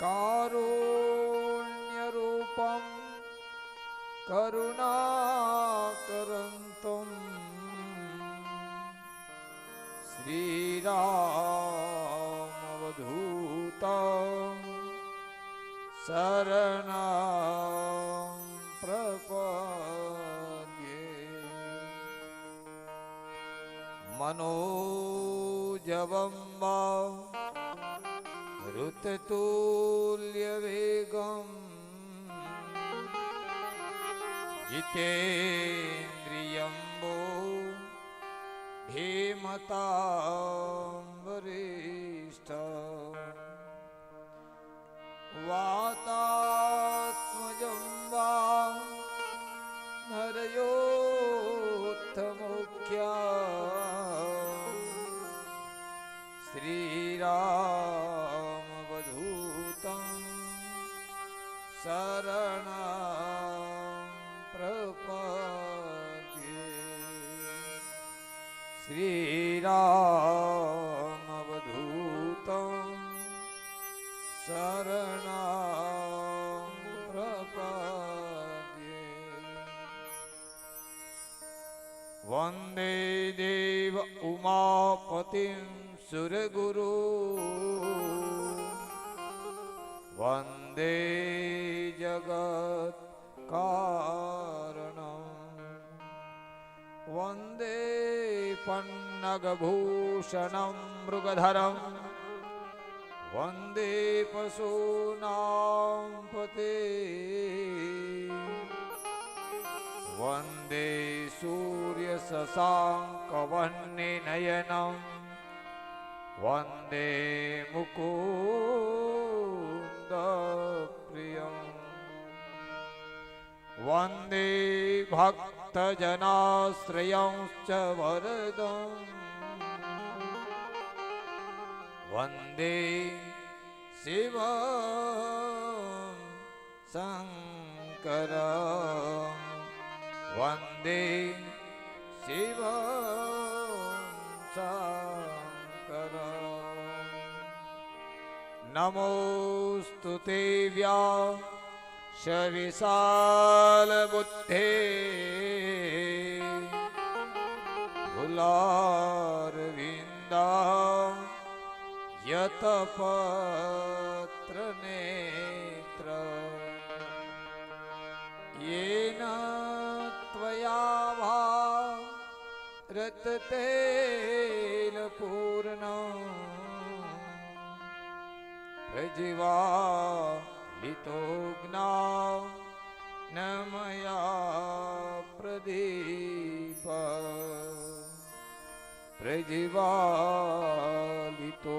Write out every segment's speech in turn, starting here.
कारुण्यरूपं करुणाकरन्तं श्रीरामवधूता शरणं प्रपद्ये मनोजवं वा चित्ततुल्यवेगम् जितेन्द्रियम्बो भीमतां वरिष्ठ वाता पतिं सुरगुरु वन्दे जगत्कारणम् वन्दे पन्नगभूषणं मृगधरं वन्दे पशूनां पते वन्दे सूर्यशशाङ्कवन्निनयनं वन्दे मुकोन्दप्रियं वन्दे भक्तजनाश्रयंश्च वरदम् वन्दे शिव शङ्कर વંદે શિવ શંકર નમોસ્તુ દેવ્યા સવિશાલ બુદ્ધે ભુલારવિંદા યતપા જગત તેલ પૂર્ણ ભજવા લીતો જ્ઞાન નમયા પ્રદીપ પ્રજવા લીતો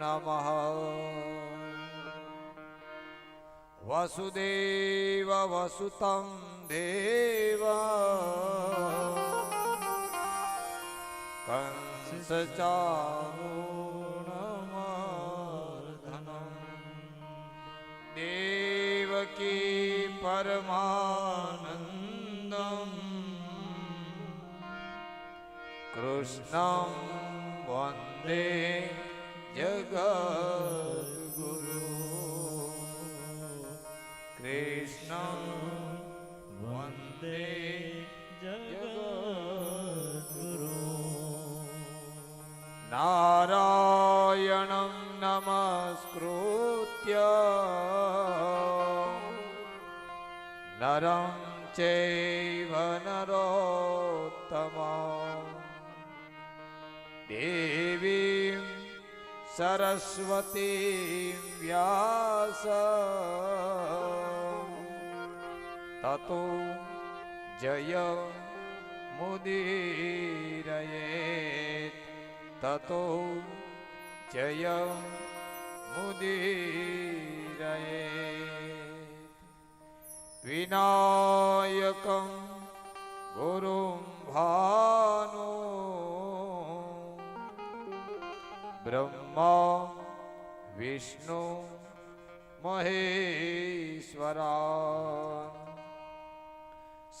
નમઃ વસુદેવ વસુતમ દેવ કંસચારુણમર્ધન દેવકી પરમાનંદમ કૃષ્ણમ વંદે જગત ગુરુ કૃષ્ણ વંદે જગત ગુરુ નારાયણ નમસ્કૃત્ય નરમ ચૈવ નરોત્તમ દેવ સરસ્વતી વ્યાસ તતો જય મુદીરયે તતો જય મુદીરયે વિનાયકં ગુરું ભાનું બ્રહ્મ વિષ્ણુ મહેશ્વરા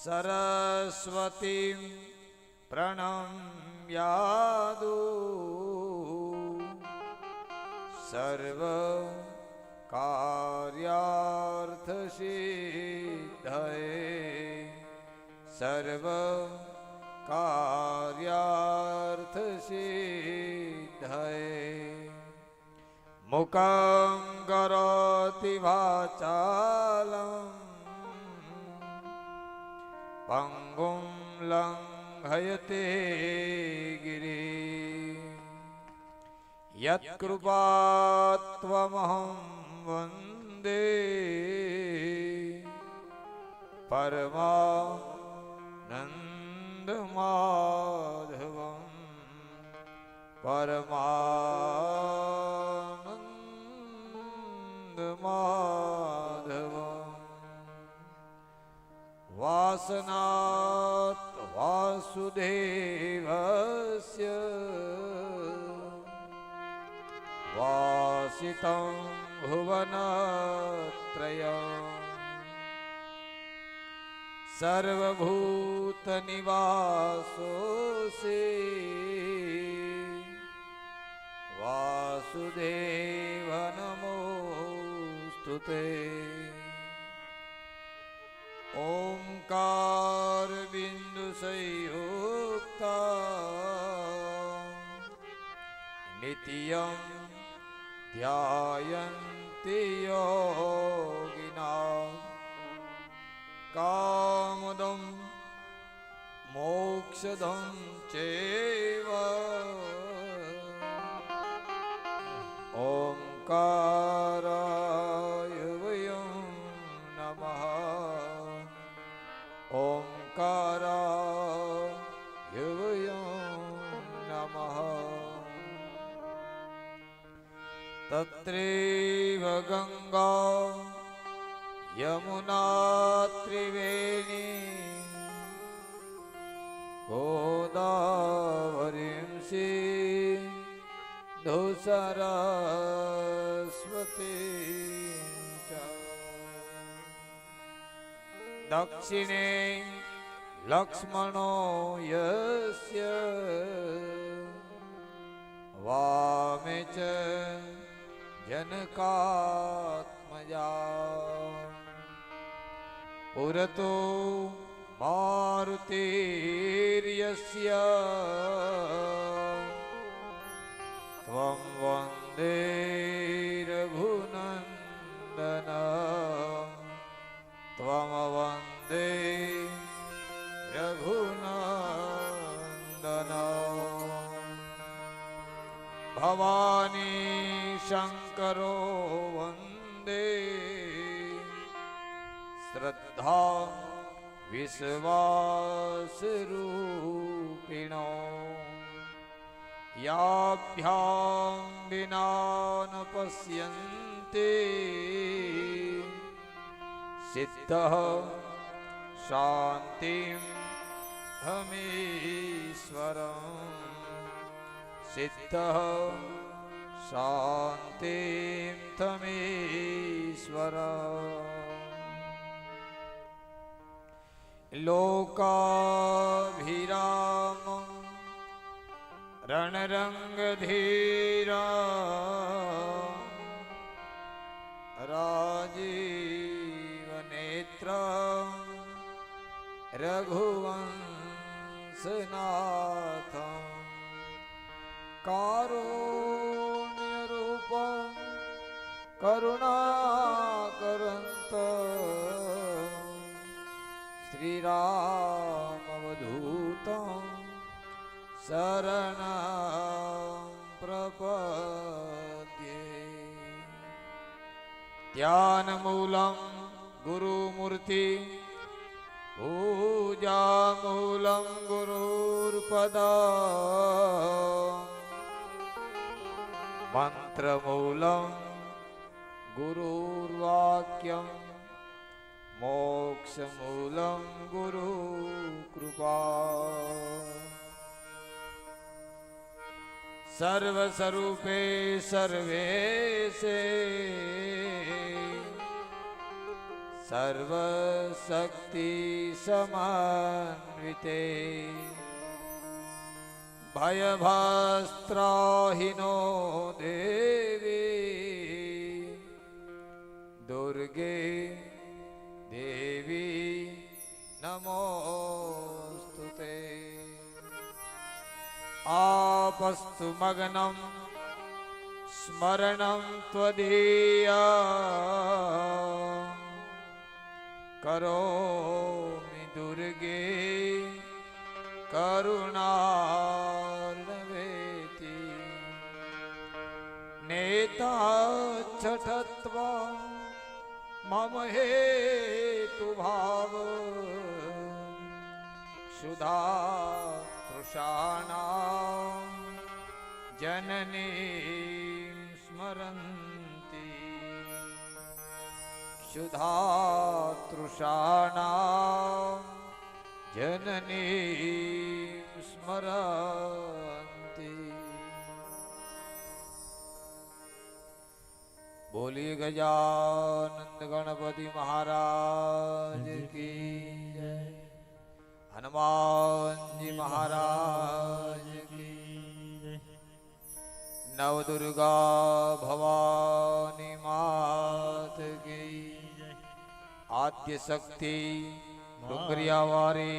સરસ્વતી પ્રણમ્યાદુ સર્વ કાર્યાર્થ સિદ્ધય સર્વ કાર્યાર્થ સિદ્ધ मुकं करोति वाचालम् पङ्गुं लङ्घयते गिरि यत्कृपा त्वमहं वन्दे परमानन्दमा પરમાનંદ માધવ વાસનાત વાસુદેવસ્ય વાસિતં ભુવનત્રયં સર્વભૂત નિવાસોસી वासुदेव नमो स्तुते ओङ्कारविन्दुसंयोक्ता नित्यं ध्यायन्ति योगिना कामदं मोक्षदं चेव ओंकाराय वयं नमः ओंकाराय वयं यमुना त्रिवेणी गोदावरीं सी દક્ષિણે લક્ષ્મણો યસ્ય વામે ચ જનકાત્મજા પુરતો મારુતિર્યસ્ય ત્વં વંદે भवानी शङ्करो वन्दे श्रद्धा विश्वासरूपिणो याभ्यां विना न पश्यन्ते सिद्धः सिद्धः शान्तिं तमीश्वर लोकाभिरामं रणरङ्गधीरा राजीवनेत्र रघुवंशना कारुण्यरूप करुणाकरन्त श्रीरामधूतं शरणं प्रपद्ये ध्यानमूलं गुरुमूर्ति पूजामूलं गुरुर्पदा मन्त्रमूलं गुरुर्वाक्यं मोक्षमूलं गुरुकृपा सर्वस्वरूपे सर्वेशे सर्वशक्तिसमन्विते ભયભાસ્ત્રાહિનો દેવી દુર્ગે દેવી નમોસ્તુતે આપસ્તુ મગ્નમ સ્મરણમ ત્વદીયા કરોમિ દુર્ગે કરુણા गीता छठत्वा मम हेतु भाव सुधा तृषाण जननी स्मरती सुधा तृषाण जननी स्मरन्ति बोली गजानंद गणपति महाराज की हनुमान जी महाराज की नव दुर्गा भवानी मात की आद्य शक्ति वारी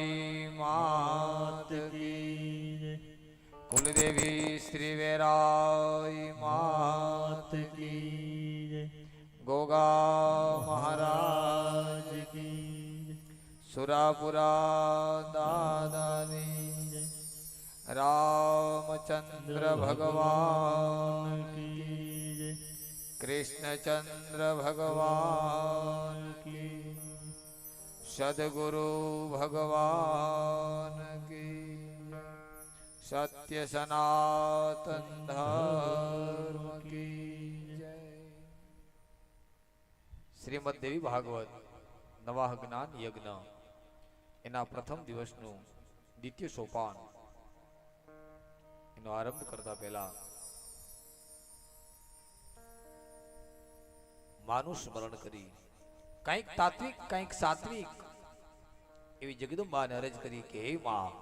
मात की कुलदेवी श्री वेराई मात की गोगा महाराज की सुरापुरा दादा ने रामचंद्र भगवान की कृष्णचंद्र भगवान की सदगुरु भगवान की सत्य सनातन धर्म की શ્રીમદ દેવી ભાગવત નવા જ્ઞાન યજ્ઞ એના પ્રથમ દિવસનું દ્વિતીય સોપાન એનો આરંભ કરતા પહેલા માનું સ્મરણ કરી કંઈક તાત્વિક કંઈક સાત્વિક એવી જગદંબાને અરજ કરી કે હે માં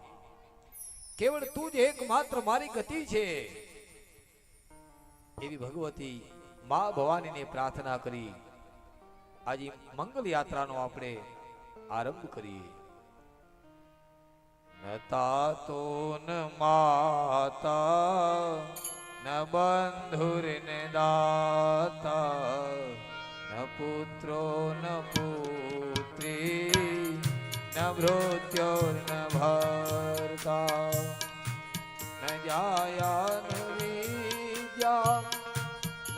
કેવળ તું જ એકમાત્ર મારી ગતિ છે એવી ભગવતી મા ભવાનીને પ્રાર્થના કરી आज ही मंगल यात्रा नो આપણે આરંભ કરીએ નતા તો ન માતા નમંધુરિને દતા ન પુત્રો ન પુત્રી નવૃત્યો ન ભારતા ન જાયાન વિજ્યા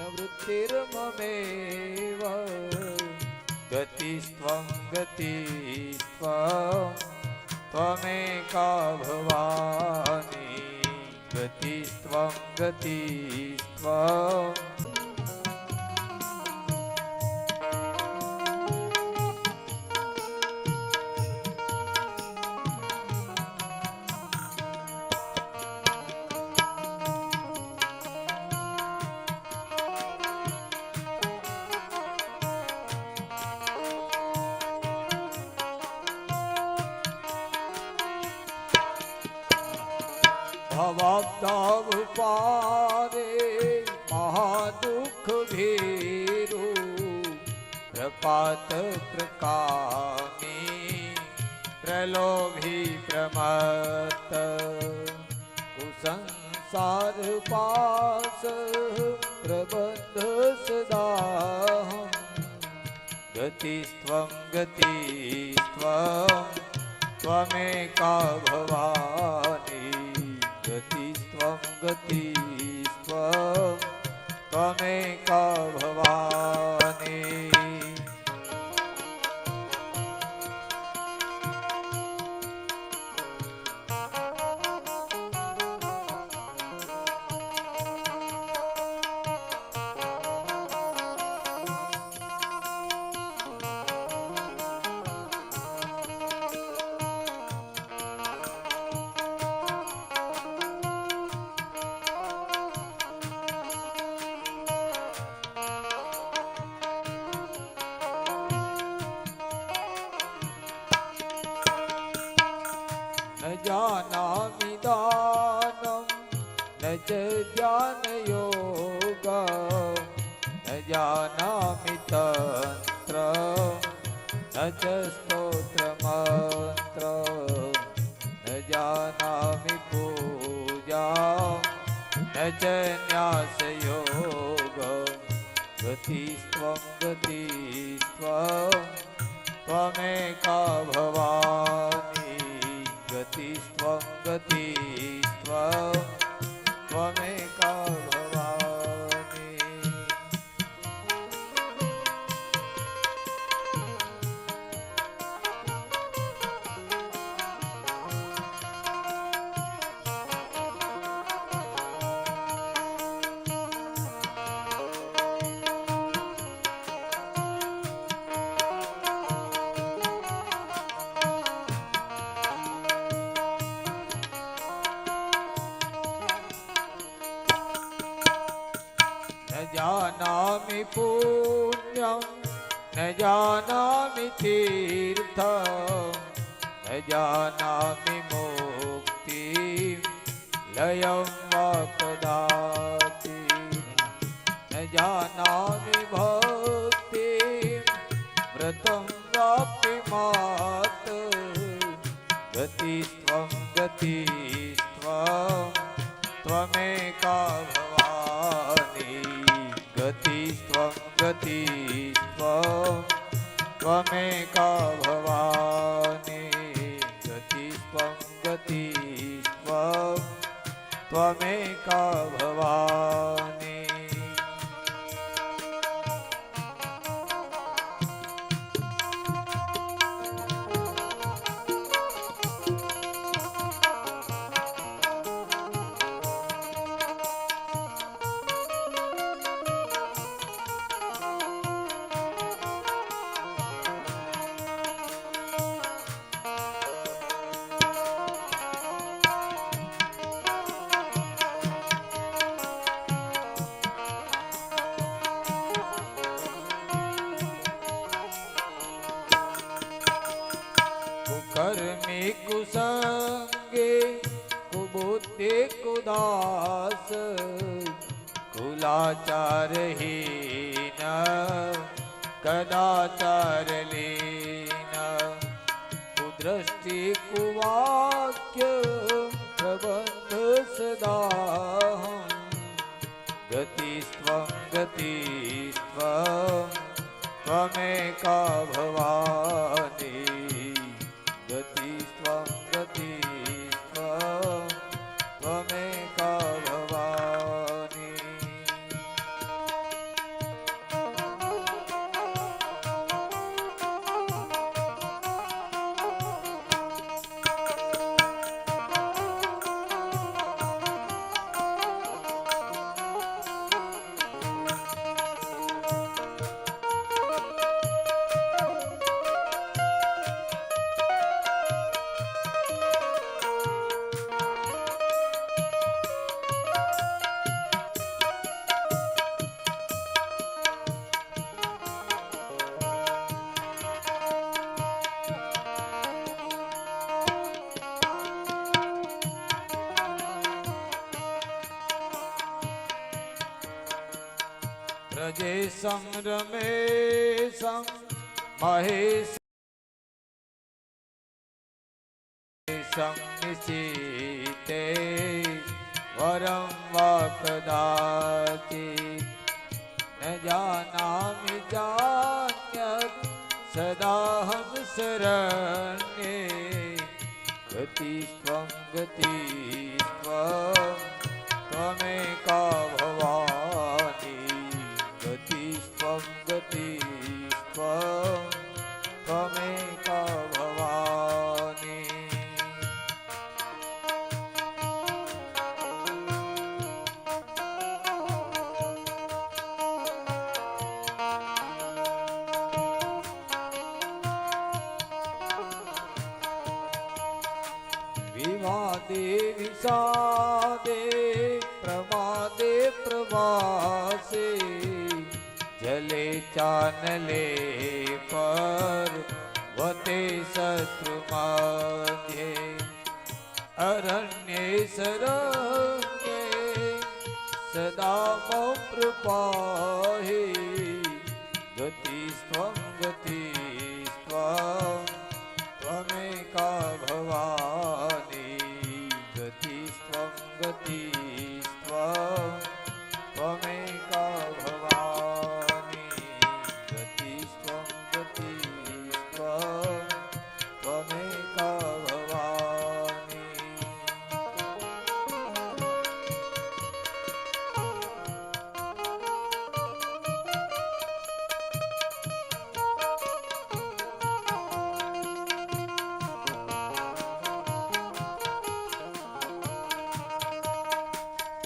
નવૃત્તિ રૂમ મેવ ગતિસ્ત્વં ગતિસ્ત્વં ત્વમેકા ભવાની ગતિસ્ત્વં ગતિસ્ત્વં લોભી પ્રમત કુસંસાર પાસ પ્રબંધ સદા ગતિસ્ત્વં ગતિસ્ત્વં ત્વમેકા ભવાની ગતિસ્ત્વં ગતિસ્ત્વં ત્વમેકા ભવાની जय ज्ञान योगा न जानामि तन्त्र न च स्तोत्रमन्त्र न जानामि पूजा न च न्यासयोग गतिस्त्वं गतिस्त्वं त्वमे जाना मुक्ति लय वा न जानामि भक्तिं वापि गति गति त्वं गति गति स्वेका त्वमेका त्वमेका भवान् of रमेशं रमेशं महेशं निशिते वरं वा कदाचित् न जानामि जान्यत् सदाहं शरण्ये गतिस्त्वं गतिस्त्वं त्वमेका भले पर वते शत्रु सर के सदा मम गति गतिस्त्वं गति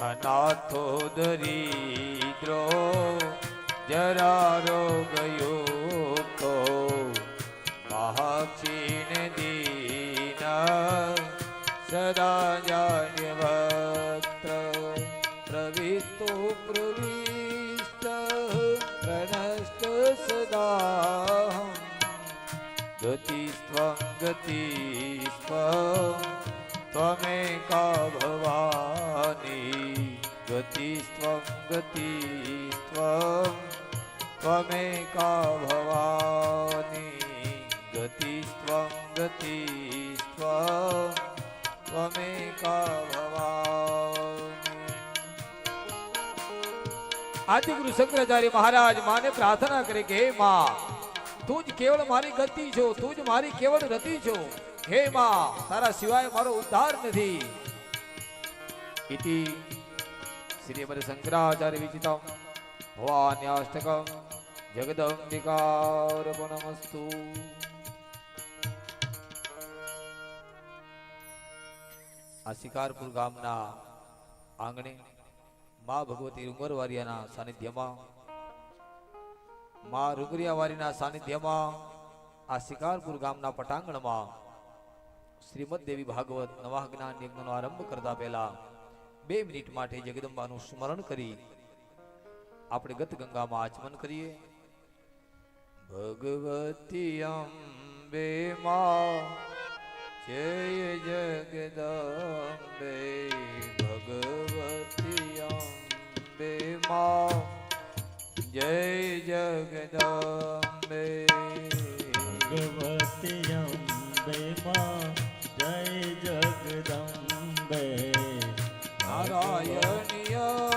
अनाथो दरिद्रो जरा रोग तो महाक्षीण दीन सदा जान्यवत्र प्रवृत्तो प्रवीष्ट प्रणष्ट सदा गति गति તમે ભવાની ગતિ ગતિ તમે કા ભવાની ગતિ ગતિ તમે કા આદિ ગુરુ શંકરાચાર્ય મહારાજ માને પ્રાર્થના કરી કે હે માં તું જ કેવળ મારી ગતિ છો તું જ મારી કેવળ રતિ છો હે માં તારા સિવાય મારો ઉદ્ધાર નથી શ્રીમદ શંકરાચાર્ય વિચિતમ ભવાન્યાષ્ટકમ જગદંબિકારપણમસ્તુ આ શિકારપુર ગામના આંગણે મા ભગવતી રૂંગરવારીના સાનિધ્યમાં મા રૂંગરિયાવારીના સાનિધ્યમાં આ શિકારપુર ગામના પટાંગણમાં श्रीमद देवी भागवत नवा ज्ञान यज्ञ ना आरंभ करता पेला बे मिनिट मे जगदम्बा नु स्मरण कर अपने गत गंगा में आचमन करिए भगवती अंबे जय जगदम्बे भगवती अंबे जय जगदम्बे भगवती अंबे मा દે નારાયણીય